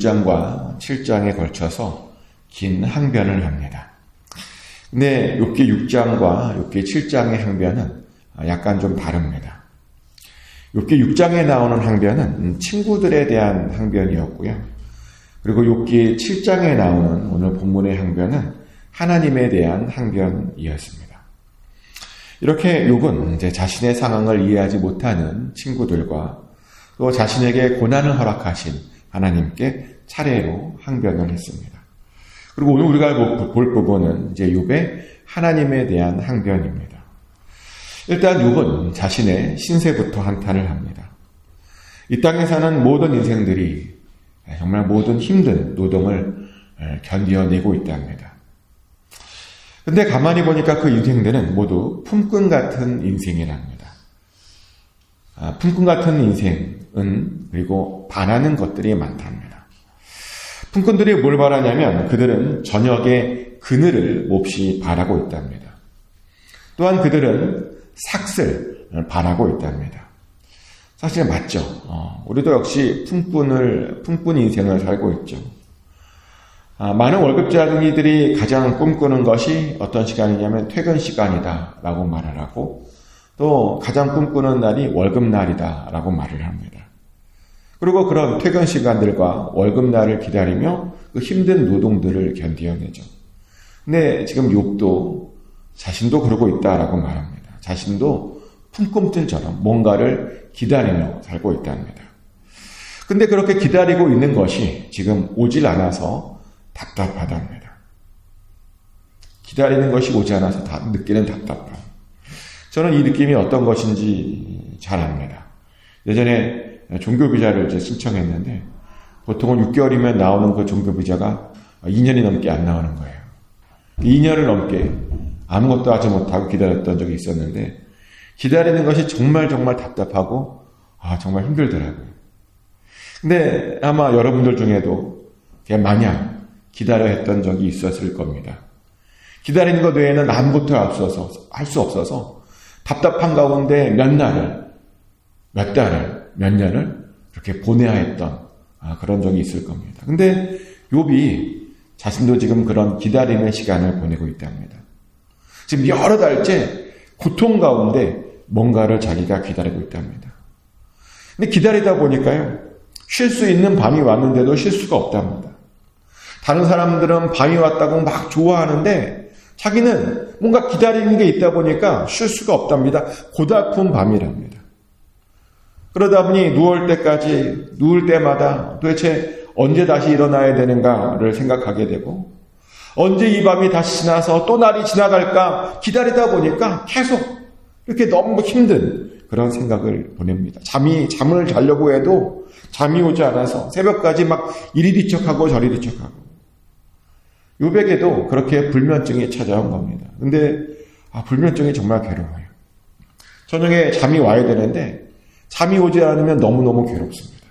욥은 욥기 6장과 7장에 걸쳐서 긴 항변을 합니다. 근데 욥기 6장과 욥기 7장의 항변은 약간 좀 다릅니다. 욥기 6장에 나오는 항변은 친구들에 대한 항변이었고요. 그리고 욥기 7장에 나오는 오늘 본문의 항변은 하나님에 대한 항변이었습니다. 이렇게 욥은 이제 자신의 상황을 이해하지 못하는 친구들과 또 자신에게 고난을 허락하신 하나님께 차례로 항변을 했습니다. 그리고 오늘 우리가 볼 부분은 이제 욥의 하나님에 대한 항변입니다. 일단 욥은 자신의 신세부터 한탄을 합니다. 이 땅에 사는 모든 인생들이 정말 모든 힘든 노동을 견디어내고 있답니다. 근데 가만히 보니까 그 인생들은 모두 품꾼 같은 인생이랍니다. 아, 품꾼 같은 인생은 그리고 바라는 것들이 많답니다. 품꾼들이 뭘 바라냐면 그들은 저녁에 그늘을 몹시 바라고 있답니다. 또한 그들은 삭슬 바라고 있답니다. 사실 맞죠. 어, 우리도 역시 품꾼을 품꾼 인생을 살고 있죠. 아, 많은 월급자들이 가장 꿈꾸는 것이 어떤 시간이냐면 퇴근 시간이다라고 말을 하고 또 가장 꿈꾸는 날이 월급날이다라고 말을 합니다. 그리고 그런 퇴근 시간들과 월급날을 기다리며 그 힘든 노동들을 견디어내죠. 근데 지금 욕도 자신도 그러고 있다라고 말합니다. 자신도 품꿈틀처럼 뭔가를 기다리며 살고 있답니다. 근데 그렇게 기다리고 있는 것이 지금 오질 않아서 답답하답니다. 기다리는 것이 오지 않아서 다 느끼는 답답함. 저는 이 느낌이 어떤 것인지 잘 압니다. 예전에 종교 비자를 이제 신청했는데 보통은 6개월이면 나오는 그 종교 비자가 2년이 넘게 안 나오는 거예요. 2년을 넘게 아무것도 하지 못하고 기다렸던 적이 있었는데 기다리는 것이 정말 정말 답답하고 아 정말 힘들더라고요. 근데 아마 여러분들 중에도 마냥 기다려 했던 적이 있었을 겁니다. 기다리는 것 외에는 아무것도 없어서 할 수 없어서 답답한 가운데 몇 날을 몇 달을 몇 년을 이렇게 보내야 했던 아, 그런 적이 있을 겁니다. 근데 욥이 자신도 지금 그런 기다림의 시간을 보내고 있답니다. 지금 여러 달째 고통 가운데 뭔가를 자기가 기다리고 있답니다. 근데 기다리다 보니까요, 쉴 수 있는 밤이 왔는데도 쉴 수가 없답니다. 다른 사람들은 밤이 왔다고 막 좋아하는데 자기는 뭔가 기다리는 게 있다 보니까 쉴 수가 없답니다. 고달픈 밤이랍니다. 그러다 보니 누울 때까지, 누울 때마다 도대체 언제 다시 일어나야 되는가를 생각하게 되고, 언제 이 밤이 다시 지나서 또 날이 지나갈까 기다리다 보니까 계속 이렇게 너무 힘든 그런 생각을 보냅니다. 잠이, 잠을 자려고 해도 잠이 오지 않아서 새벽까지 막 이리 뒤척하고 저리 뒤척하고. 요백에도 그렇게 불면증이 찾아온 겁니다. 근데 아, 불면증이 정말 괴로워요. 저녁에 잠이 와야 되는데 잠이 오지 않으면 너무너무 괴롭습니다.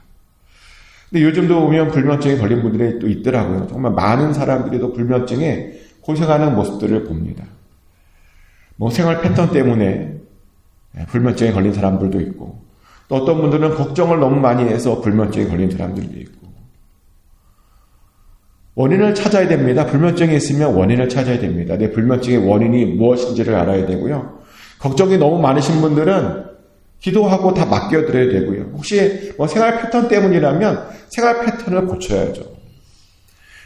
근데 요즘도 보면 불면증에 걸린 분들이 또 있더라고요. 정말 많은 사람들이 도 불면증에 고생하는 모습들을 봅니다. 뭐 생활 패턴 때문에 불면증에 걸린 사람들도 있고 또 어떤 분들은 걱정을 너무 많이 해서 불면증에 걸린 사람들도 있고 원인을 찾아야 됩니다. 불면증이 있으면 원인을 찾아야 됩니다. 내 불면증의 원인이 무엇인지를 알아야 되고요. 걱정이 너무 많으신 분들은 기도하고 다 맡겨드려야 되고요. 혹시 뭐 생활 패턴 때문이라면 생활 패턴을 고쳐야죠.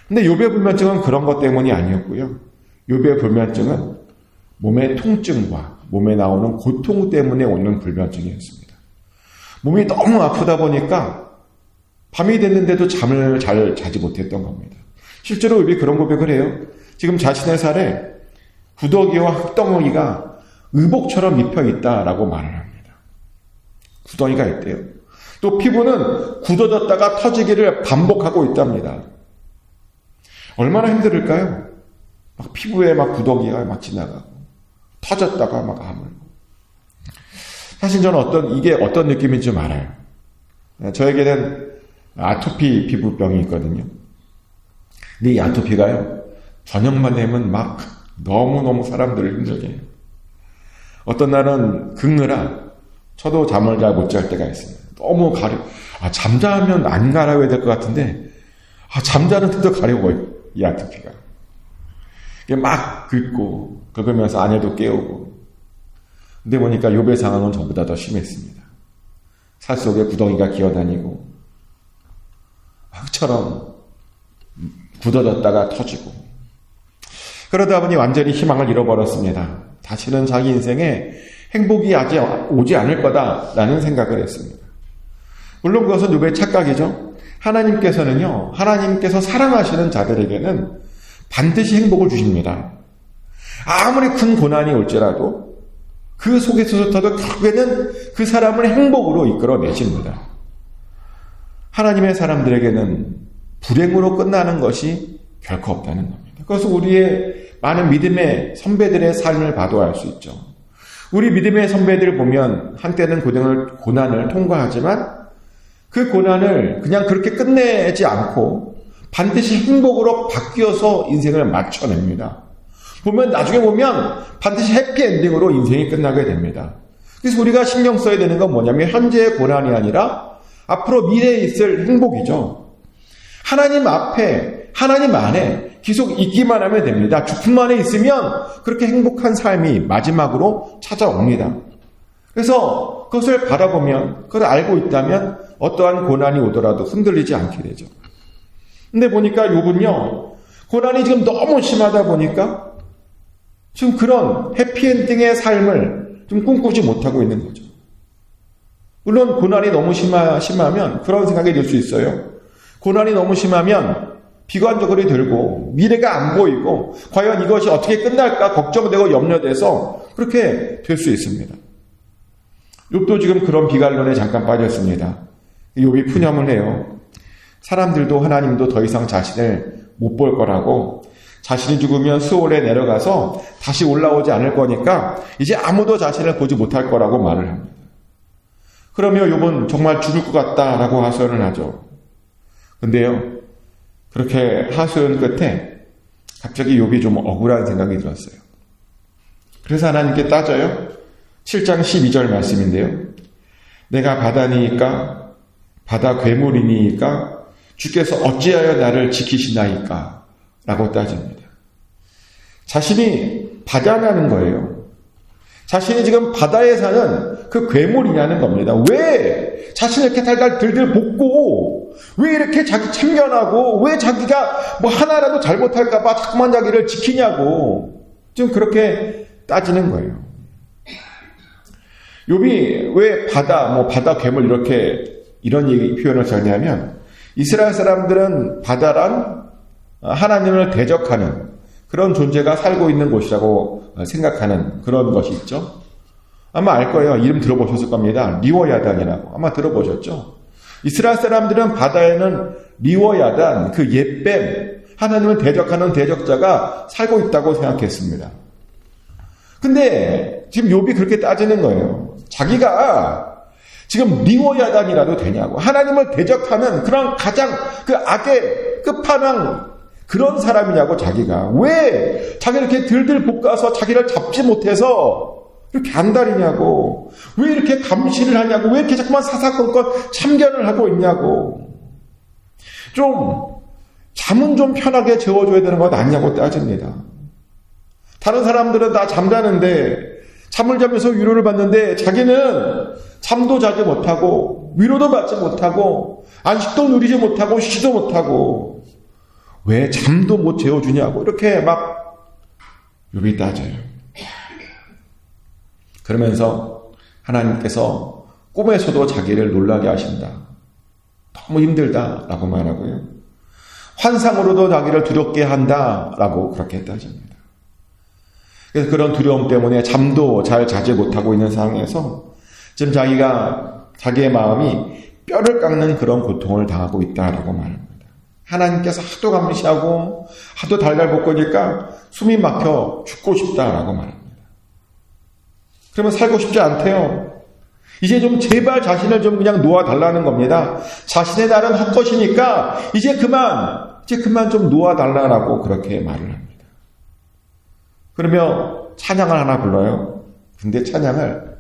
근데 요배 불면증은 그런 것 때문이 아니었고요. 요배 불면증은 몸의 통증과 몸에 나오는 고통 때문에 오는 불면증이었습니다. 몸이 너무 아프다 보니까 밤이 됐는데도 잠을 잘 자지 못했던 겁니다. 실제로 왜 그런 고백을 해요? 지금 자신의 살에 구더기와 흙덩어리가 의복처럼 입혀 있다라고 말을 합니다. 구덩이가 있대요. 또 피부는 굳어졌다가 터지기를 반복하고 있답니다. 얼마나 힘들을까요? 막 피부에 막 구더기가 막 지나가고 터졌다가 막 아물고. 사실 저는 어떤 이게 어떤 느낌인지 좀 알아요. 저에게는 아토피 피부병이 있거든요. 근데 이 아토피가요, 저녁만 되면 막 너무너무 사람들을 힘들게 해요. 어떤 날은 긁느라 저도 잠을 잘 못 잘 때가 있습니다. 너무 가려. 아, 잠자면 안 가려야 될 것 같은데, 아, 잠자는데도 가려워요. 이 아토피가. 막 긁고, 긁으면서 아내도 깨우고. 근데 보니까 요배 상황은 저보다 더 심했습니다. 살 속에 구덩이가 기어다니고, 흙처럼 굳어졌다가 터지고. 그러다 보니 완전히 희망을 잃어버렸습니다. 다시는 자기 인생에 행복이 아직 오지 않을 거다라는 생각을 했습니다. 물론 그것은 누구의 착각이죠. 하나님께서는요, 하나님께서 사랑하시는 자들에게는 반드시 행복을 주십니다. 아무리 큰 고난이 올지라도 그 속에서조차도 결국에는 그 사람을 행복으로 이끌어내십니다. 하나님의 사람들에게는 불행으로 끝나는 것이 결코 없다는 겁니다. 그것은 우리의 많은 믿음의 선배들의 삶을 봐도 알 수 있죠. 우리 믿음의 선배들 보면 한때는 고등을, 고난을 통과하지만 그 고난을 그냥 그렇게 끝내지 않고 반드시 행복으로 바뀌어서 인생을 맞춰냅니다. 보면 나중에 보면 반드시 해피엔딩으로 인생이 끝나게 됩니다. 그래서 우리가 신경 써야 되는 건 뭐냐면 현재의 고난이 아니라 앞으로 미래에 있을 행복이죠. 하나님 앞에 하나님 안에 계속 있기만 하면 됩니다. 죽품 안에 있으면 그렇게 행복한 삶이 마지막으로 찾아옵니다. 그래서 그것을 바라보면, 그걸 알고 있다면 어떠한 고난이 오더라도 흔들리지 않게 되죠. 근데 보니까 요분요, 고난이 지금 너무 심하다 보니까 지금 그런 해피엔딩의 삶을 좀 꿈꾸지 못하고 있는 거죠. 물론 고난이 너무 심하, 심하면 그런 생각이 들 수 있어요. 고난이 너무 심하면 비관적으로 들고 미래가 안 보이고 과연 이것이 어떻게 끝날까 걱정되고 염려돼서 그렇게 될 수 있습니다. 욥도 지금 그런 비관론에 잠깐 빠졌습니다. 욥이 푸념을 해요. 사람들도 하나님도 더 이상 자신을 못 볼 거라고 자신이 죽으면 수월에 내려가서 다시 올라오지 않을 거니까 이제 아무도 자신을 보지 못할 거라고 말을 합니다. 그러면 욥은 정말 죽을 것 같다라고 하소연을 하죠. 근데요, 그렇게 하소연 끝에 갑자기 욥이 좀 억울한 생각이 들었어요. 그래서 하나님께 따져요. 7장 12절 말씀인데요. 내가 바다니까 바다 괴물이니까 주께서 어찌하여 나를 지키시나이까 라고 따집니다. 자신이 바다라는 거예요. 자신이 지금 바다에 사는 그 괴물이냐는 겁니다. 왜 자신을 이렇게 달달 들들 볶고 왜 이렇게 자기 참견하고 왜 자기가 뭐 하나라도 잘못할까봐 자꾸만 자기를 지키냐고 지금 그렇게 따지는 거예요. 욥이 왜 바다 뭐 바다 괴물 이렇게 이런 얘기 표현을 썼냐면 이스라엘 사람들은 바다란 하나님을 대적하는 그런 존재가 살고 있는 곳이라고 생각하는 그런 것이 있죠. 아마 알 거예요. 이름 들어보셨을 겁니다. 리워야단이라고. 아마 들어보셨죠? 이스라엘 사람들은 바다에는 리워야단, 그 옛뱀, 하나님을 대적하는 대적자가 살고 있다고 생각했습니다. 근데 지금 욥이 그렇게 따지는 거예요. 자기가 지금 리워야단이라도 되냐고. 하나님을 대적하는 그런 가장 그 악의 끝판왕 그런 사람이냐고 자기가. 왜 자기를 이렇게 들들 볶아서 자기를 잡지 못해서 이렇게 안달이냐고. 왜 이렇게 감시를 하냐고. 왜 이렇게 자꾸만 사사건건 참견을 하고 있냐고. 좀 잠은 좀 편하게 재워줘야 되는 것 아니냐고 따집니다. 다른 사람들은 다 잠자는데 잠을 자면서 위로를 받는데 자기는 잠도 자지 못하고 위로도 받지 못하고 안식도 누리지 못하고 쉬지도 못하고 왜 잠도 못 재워주냐고 이렇게 막 욕이 따져요. 그러면서 하나님께서 꿈에서도 자기를 놀라게 하신다. 너무 힘들다 라고 말하고요. 환상으로도 자기를 두렵게 한다 라고 그렇게 따집니다. 그래서 그런 두려움 때문에 잠도 잘 자지 못하고 있는 상황에서 지금 자기가 자기의 마음이 뼈를 깎는 그런 고통을 당하고 있다라고 말합니다. 하나님께서 하도 감시하고 하도 달달 볶으니까 숨이 막혀 죽고 싶다라고 말합니다. 그러면 살고 싶지 않대요. 이제 좀 제발 자신을 좀 그냥 놓아달라는 겁니다. 자신의 날은 헛것이니까 이제 그만, 이제 그만 좀 놓아달라고 그렇게 말을 합니다. 그러면 찬양을 하나 불러요. 근데 찬양을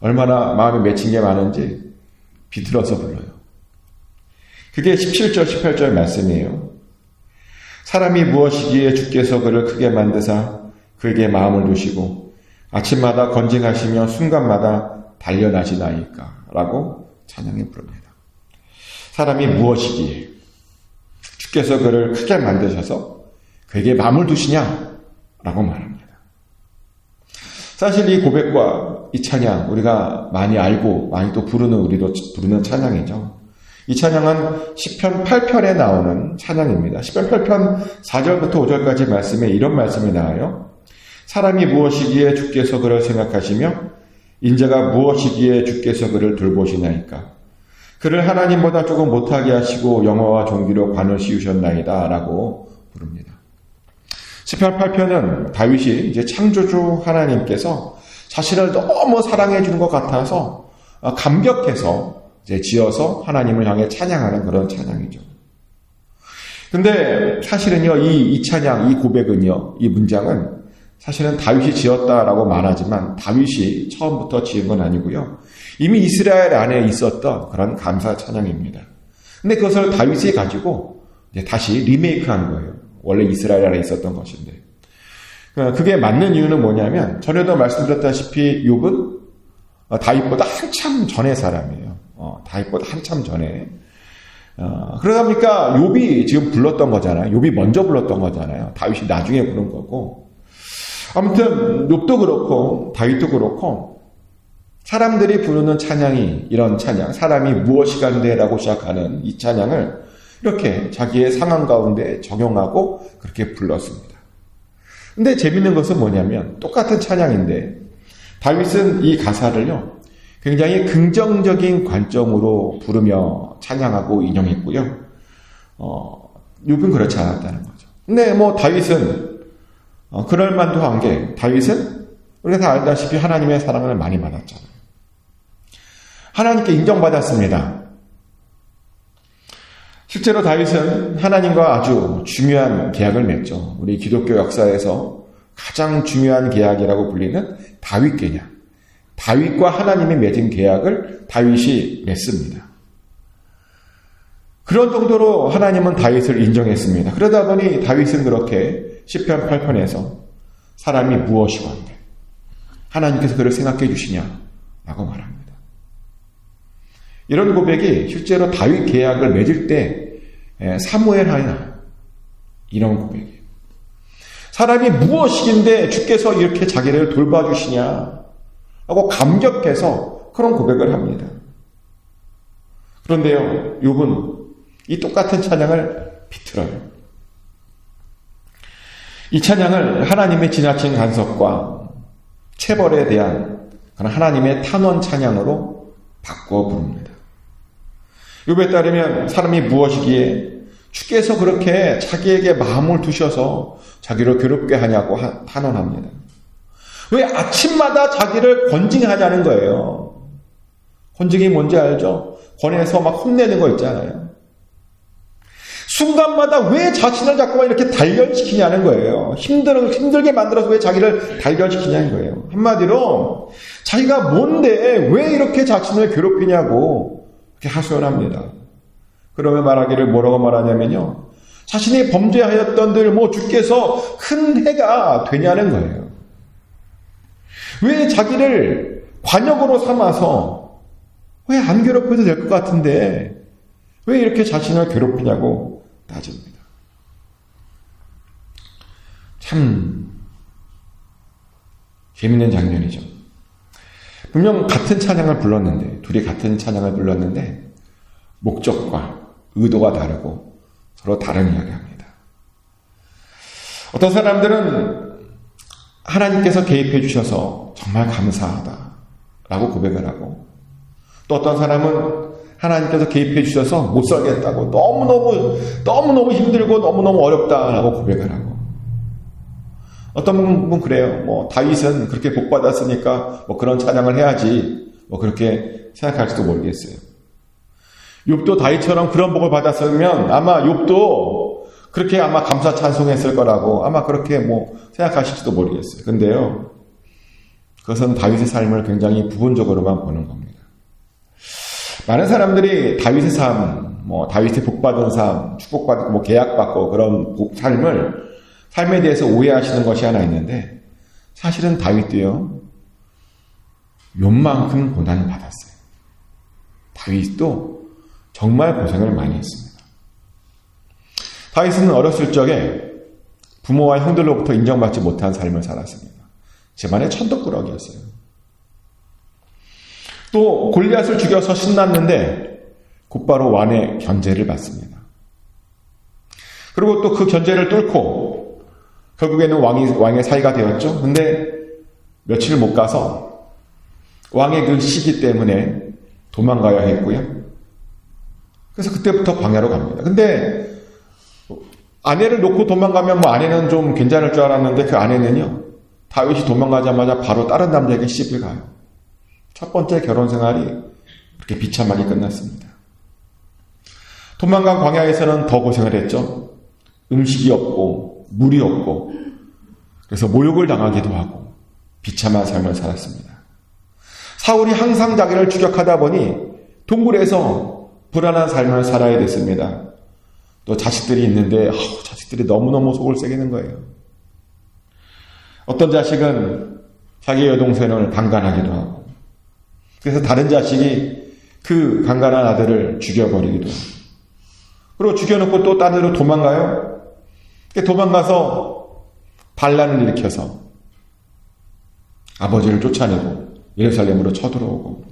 얼마나 마음에 맺힌 게 많은지 비틀어서 불러요. 그게 17절, 18절 말씀이에요. 사람이 무엇이기에 주께서 그를 크게 만드사 그에게 마음을 두시고 아침마다 건징하시며 순간마다 단련하시나이까 라고 찬양해 부릅니다. 사람이 무엇이기에 주께서 그를 크게 만드셔서 그에게 마음을 두시냐 라고 말합니다. 사실 이 고백과 이 찬양 우리가 많이 알고 많이 또 부르는 우리도 부르는 찬양이죠. 이 찬양은 10편 8편에 나오는 찬양입니다. 10편 8편 4절부터 5절까지 말씀에 이런 말씀이 나와요. 사람이 무엇이기에 주께서 그를 생각하시며 인자가 무엇이기에 주께서 그를 돌보시나이까. 그를 하나님보다 조금 못하게 하시고 영어와 종기로 관을 씌우셨나이다 라고 부릅니다. 10편 8편은 다윗이 이제 창조주 하나님께서 자신을 너무 사랑해 주는 것 같아서 감격해서 이제 지어서 하나님을 향해 찬양하는 그런 찬양이죠. 근데 사실은요, 이, 이 찬양, 이 고백은요, 이 문장은 사실은 다윗이 지었다라고 말하지만 다윗이 처음부터 지은 건 아니고요. 이미 이스라엘 안에 있었던 그런 감사 찬양입니다. 근데 그것을 다윗이 가지고 다시 리메이크한 거예요. 원래 이스라엘 안에 있었던 것인데. 그게 맞는 이유는 뭐냐면 전에도 말씀드렸다시피 욥은 다윗보다 한참 전의 사람이에요. 어, 다윗보다 한참 전에. 어, 그러다 보니까 욥이 지금 불렀던 거잖아요. 욥이 먼저 불렀던 거잖아요. 다윗이 나중에 부른 거고. 아무튼 욥도 그렇고 다윗도 그렇고 사람들이 부르는 찬양이 이런 찬양, 사람이 무엇이 간대라고 시작하는 이 찬양을 이렇게 자기의 상황 가운데 적용하고 그렇게 불렀습니다. 근데 재밌는 것은 뭐냐면 똑같은 찬양인데 다윗은 이 가사를요 굉장히 긍정적인 관점으로 부르며 찬양하고 인용했고요. 어, 욥은 그렇지 않았다는 거죠. 근데 뭐 다윗은 어, 그럴 만도 한 게 다윗은 우리가 다 알다시피 하나님의 사랑을 많이 받았잖아요. 하나님께 인정받았습니다. 실제로 다윗은 하나님과 아주 중요한 계약을 맺죠. 우리 기독교 역사에서 가장 중요한 계약이라고 불리는 다윗 계약. 다윗과 하나님이 맺은 계약을 다윗이 맺습니다. 그런 정도로 하나님은 다윗을 인정했습니다. 그러다 보니 다윗은 그렇게 10편 8편에서 사람이 무엇이고 한데 하나님께서 그를 생각해 주시냐라고 말합니다. 이런 고백이 실제로 다윗 계약을 맺을 때 사무엘 하나 이런 고백이에요. 사람이 무엇이긴데 주께서 이렇게 자기를 돌봐주시냐 하고 감격해서 그런 고백을 합니다. 그런데요, 욥은 이 똑같은 찬양을 비틀어요. 이 찬양을 하나님의 지나친 간섭과 체벌에 대한 그런 하나님의 탄원 찬양으로 바꿔 부릅니다. 욥에 따르면 사람이 무엇이기에 주께서 그렇게 자기에게 마음을 두셔서 자기를 괴롭게 하냐고 탄원합니다. 왜 아침마다 자기를 권징하냐는 거예요. 권징이 뭔지 알죠? 권해서 막 혼내는 거 있잖아요. 순간마다 왜 자신을 자꾸만 이렇게 단련시키냐는 거예요. 힘들, 힘들게 만들어서 왜 자기를 단련시키냐는 거예요. 한마디로, 자기가 뭔데 왜 이렇게 자신을 괴롭히냐고 그렇게 하소연합니다. 그러면 말하기를 뭐라고 말하냐면요. 자신이 범죄하였던들 뭐 주께서 큰 해가 되냐는 거예요. 왜 자기를 관역으로 삼아서 왜 안 괴롭혀도 될 것 같은데 왜 이렇게 자신을 괴롭히냐고 따집니다. 참 재밌는 장면이죠. 분명 같은 찬양을 불렀는데, 둘이 같은 찬양을 불렀는데, 목적과 의도가 다르고 서로 다른 이야기 합니다. 어떤 사람들은 하나님께서 개입해 주셔서 정말 감사하다. 라고 고백을 하고, 또 어떤 사람은 하나님께서 개입해 주셔서 못 살겠다고, 너무너무, 너무너무 힘들고 너무너무 어렵다라고 고백을 하고, 어떤 분은 그래요. 뭐 다윗은 그렇게 복 받았으니까 뭐 그런 찬양을 해야지. 뭐 그렇게 생각할지도 모르겠어요. 욥도 다윗처럼 그런 복을 받았으면 아마 욥도 그렇게 아마 감사 찬송했을 거라고 아마 그렇게 뭐 생각하실지도 모르겠어요. 근데요. 그것은 다윗의 삶을 굉장히 부분적으로만 보는 겁니다. 많은 사람들이 다윗의 삶, 뭐 다윗의 복받은 삶, 축복받고 뭐 계약받고 그런 삶을 삶에 대해서 오해하시는 것이 하나 있는데 사실은 다윗도요 요만큼 고난을 받았어요. 다윗도 정말 고생을 많이 했습니다. 다윗은 어렸을 적에 부모와 형들로부터 인정받지 못한 삶을 살았습니다. 집안의 천덕꾸러기였어요. 또 골리앗을 죽여서 신났는데 곧바로 왕의 견제를 받습니다. 그리고 또 그 견제를 뚫고 결국에는 왕이, 왕의 사이가 되었죠. 근데 며칠 못 가서 왕의 그 시기 때문에 도망가야 했고요. 그래서 그때부터 광야로 갑니다. 근데 아내를 놓고 도망가면 뭐 아내는 좀 괜찮을 줄 알았는데 그 아내는요. 다윗이 도망가자마자 바로 다른 남자에게 시집을 가요. 첫 번째 결혼 생활이 그렇게 비참하게 끝났습니다. 도망간 광야에서는 더 고생을 했죠. 음식이 없고 물이 없고 그래서 모욕을 당하기도 하고 비참한 삶을 살았습니다. 사울이 항상 자기를 추격하다 보니 동굴에서 불안한 삶을 살아야 됐습니다. 또 자식들이 있는데 아우, 자식들이 너무너무 속을 새기는 거예요. 어떤 자식은 자기 여동생을 강간하기도 하고 그래서 다른 자식이 그 강간한 아들을 죽여버리기도 하고 그리고 죽여놓고 또딴 데로 도망가요. 도망가서 반란을 일으켜서 아버지를 쫓아내고 예루살렘으로 쳐들어오고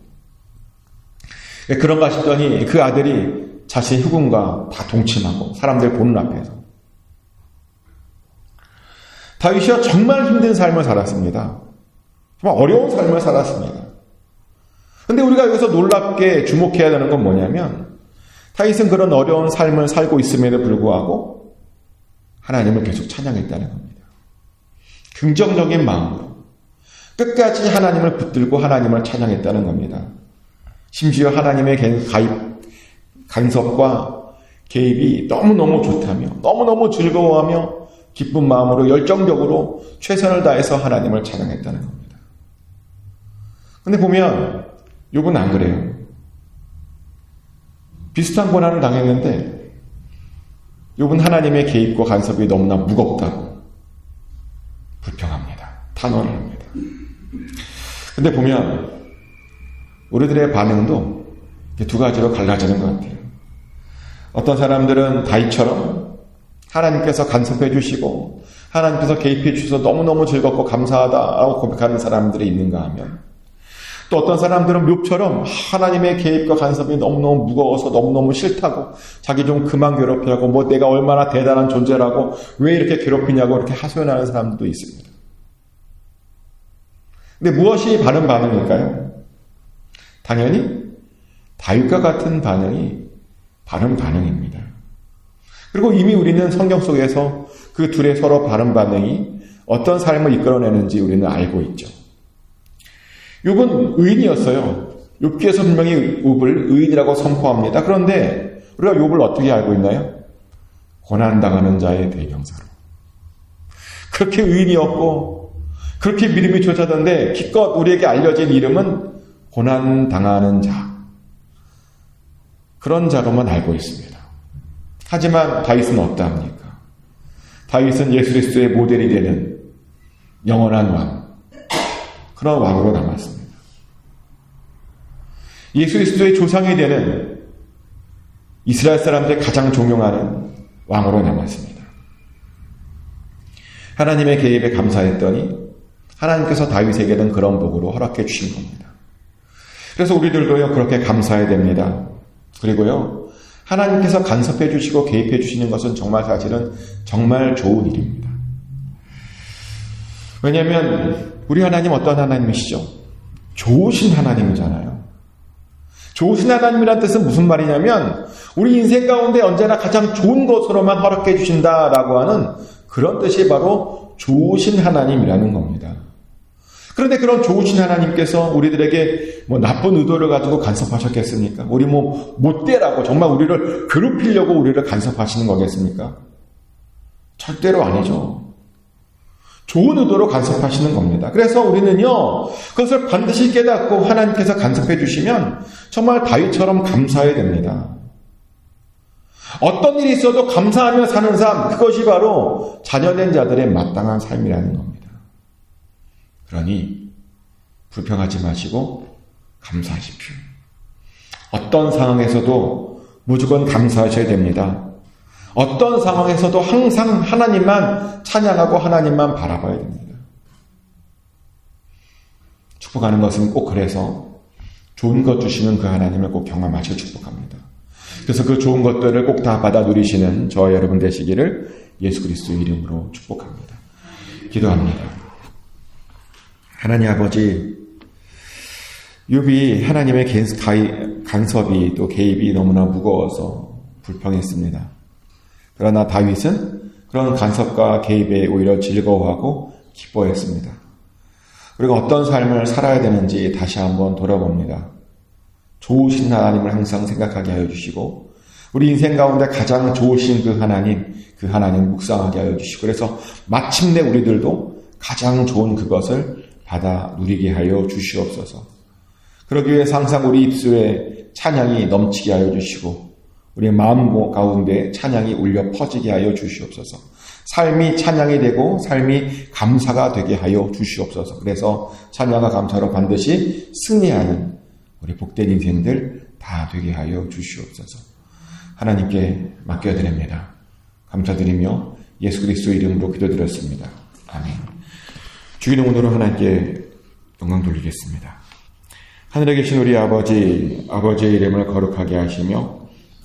그런가 싶더니 그 아들이 자신 흑군과 다 동침하고 사람들 보는 앞에서 다윗이야 정말 힘든 삶을 살았습니다. 정말 어려운 삶을 살았습니다. 근데 우리가 여기서 놀랍게 주목해야 되는 건 뭐냐면 다윗은 그런 어려운 삶을 살고 있음에도 불구하고 하나님을 계속 찬양했다는 겁니다. 긍정적인 마음으로 끝까지 하나님을 붙들고 하나님을 찬양했다는 겁니다. 심지어 하나님의 가입, 간섭과 개입이 너무너무 좋다며 너무너무 즐거워하며 기쁜 마음으로 열정적으로 최선을 다해서 하나님을 찬양했다는 겁니다. 근데 보면 욥은 안 그래요. 비슷한 고난을 당했는데 욥은 하나님의 개입과 간섭이 너무나 무겁다고 불평합니다. 탄원을 합니다. 근데 보면 우리들의 반응도 두 가지로 갈라지는 것 같아요. 어떤 사람들은 다이처럼 하나님께서 간섭해 주시고 하나님께서 개입해 주셔서 너무너무 즐겁고 감사하다라고 고백하는 사람들이 있는가 하면 또 어떤 사람들은 묘처럼 하나님의 개입과 간섭이 너무너무 무거워서 너무너무 싫다고 자기 좀 그만 괴롭히라고 뭐 내가 얼마나 대단한 존재라고 왜 이렇게 괴롭히냐고 이렇게 하소연하는 사람들도 있습니다. 근데 무엇이 바른 반응일까요? 당연히 다윗과 같은 반응이 바른 반응입니다. 그리고 이미 우리는 성경 속에서 그 둘의 서로 바른 반응이 어떤 삶을 이끌어내는지 우리는 알고 있죠. 욥은 의인이었어요. 욥기에서 분명히 욥을 의인이라고 선포합니다. 그런데 우리가 욥을 어떻게 알고 있나요? 고난당하는 자의 대명사로. 그렇게 의인이었고 그렇게 믿음이 좋아졌는데 기껏 우리에게 알려진 이름은 고난당하는 자. 그런 자로만 알고 있습니다. 하지만 다윗은 어떠합니까? 다윗은 예수 그리스도의 모델이 되는 영원한 왕, 그런 왕으로 남았습니다. 예수 그리스도의 조상이 되는 이스라엘 사람들이 가장 존경하는 왕으로 남았습니다. 하나님의 개입에 감사했더니 하나님께서 다윗에게는 그런 복으로 허락해 주신 겁니다. 그래서 우리들도요 그렇게 감사해야 됩니다. 그리고요, 하나님께서 간섭해 주시고 개입해 주시는 것은 정말 사실은 정말 좋은 일입니다. 왜냐하면 우리 하나님 어떤 하나님이시죠? 좋으신 하나님이잖아요. 좋으신 하나님이란 뜻은 무슨 말이냐면 우리 인생 가운데 언제나 가장 좋은 것으로만 허락해 주신다라고 하는 그런 뜻이 바로 좋으신 하나님이라는 겁니다. 그런데 그런 좋으신 하나님께서 우리들에게 뭐 나쁜 의도를 가지고 간섭하셨겠습니까? 우리 뭐 못되라고 정말 우리를 괴롭히려고 우리를 간섭하시는 거겠습니까? 절대로 아니죠. 좋은 의도로 간섭하시는 겁니다. 그래서 우리는요, 그것을 반드시 깨닫고 하나님께서 간섭해 주시면 정말 다윗처럼 감사해야 됩니다. 어떤 일이 있어도 감사하며 사는 삶, 그것이 바로 자녀된 자들의 마땅한 삶이라는 겁니다. 그러니, 불평하지 마시고, 감사하십시오. 어떤 상황에서도 무조건 감사하셔야 됩니다. 어떤 상황에서도 항상 하나님만 찬양하고 하나님만 바라봐야 됩니다. 축복하는 것은 꼭 그래서 좋은 것 주시는 그 하나님을 꼭 경험하셔 축복합니다. 그래서 그 좋은 것들을 꼭 다 받아 누리시는 저와 여러분 되시기를 예수 그리스도 이름으로 축복합니다. 기도합니다. 하나님 아버지, 욥이 하나님의 간섭이 또 개입이 너무나 무거워서 불평했습니다. 그러나 다윗은 그런 간섭과 개입에 오히려 즐거워하고 기뻐했습니다. 우리가 어떤 삶을 살아야 되는지 다시 한번 돌아봅니다. 좋으신 하나님을 항상 생각하게 하여 주시고 우리 인생 가운데 가장 좋으신 그 하나님, 그 하나님 묵상하게 하여 주시고 그래서 마침내 우리들도 가장 좋은 그것을 받아 누리게 하여 주시옵소서. 그러기 위해서 항상 우리 입술에 찬양이 넘치게 하여 주시고 우리의 마음 가운데 찬양이 울려 퍼지게 하여 주시옵소서. 삶이 찬양이 되고 삶이 감사가 되게 하여 주시옵소서. 그래서 찬양과 감사로 반드시 승리하는 우리 복된 인생들 다 되게 하여 주시옵소서. 하나님께 맡겨드립니다. 감사드리며 예수 그리스도 이름으로 기도드렸습니다. 아멘. 주기도 오늘은 하나님께 영광 돌리겠습니다. 하늘에 계신 우리 아버지, 아버지의 이름을 거룩하게 하시며